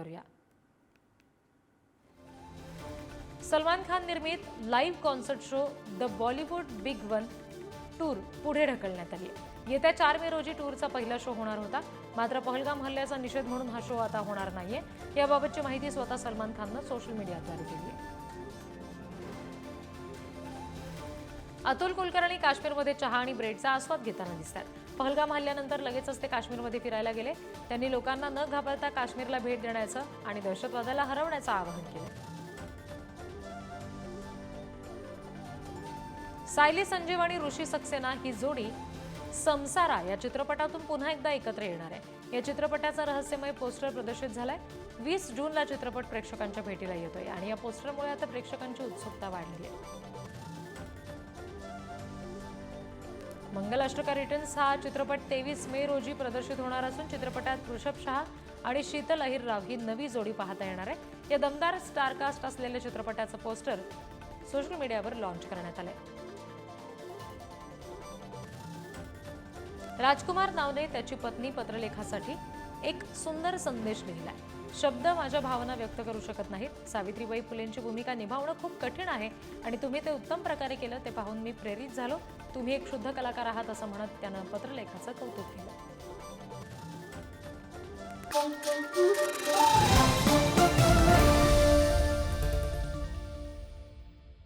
करूया. सलमान खान निर्मित live concert show the Bollywood big one tour पुढे ढकलण्यात आली. येत्या चार मे रोजी टूरचा पहिला शो होणार होता. मात्र पहलगाम हल्ल्याचा निषेध म्हणून हा शो आता होणार नाहीये. याबाबतची माहिती स्वतः सलमान खाननं सोशल मीडियाद्वारे दिली आहे. अतुल कुलकर्णी काश्मीरमध्ये चहा आणि ब्रेडचा आस्वाद घेताना दिसतात. पहलगाम हल्ल्यानंतर लगेचच ते काश्मीरमध्ये फिरायला गेले. त्यांनी लोकांना न घाबरता काश्मीरला भेट देण्याचं आणि दहशतवादाला हरवण्याचं आवाहन केलं. सायली संजीव आणि ऋषी सक्सेना ही जोडी समसारा या चित्रपटातून पुन्हा एकदा एकत्र येणार आहे. या चित्रपटाचा रहस्यमय पोस्टर प्रदर्शित झालाय. वीस जूनला चित्रपट प्रेक्षकांच्या भेटीला येतोय आणि या पोस्टरमुळे आता प्रेक्षकांची उत्सुकता वाढली आहे. मंगलाष्टका रिटर्न्स हा चित्रपट तेवीस मे रोजी प्रदर्शित होणार असून चित्रपटात ऋषभ शहा आणि शीतल अहिरराव ही नवी जोडी पाहता येणार आहे या दमदार स्टारकास्ट असलेल्या चित्रपटाचं पोस्टर सोशल मीडियावर लॉन्च करण्यात आलंय. राजकुमार नावने त्याची पत्नी पत्रलेखासाठी एक सुंदर संदेश लिहिलाय. शब्द माझ्या भावना व्यक्त करू शकत नाहीत. सावित्रीबाई फुलेंची भूमिका निभावणं खूप कठीण आहे आणि तुम्ही ते उत्तम प्रकारे केलं ते पाहून मी प्रेरित झालो. तुम्ही एक शुद्ध कलाकार आहात असं म्हणत त्यानं पत्रलेखाचं कौतुक केलं.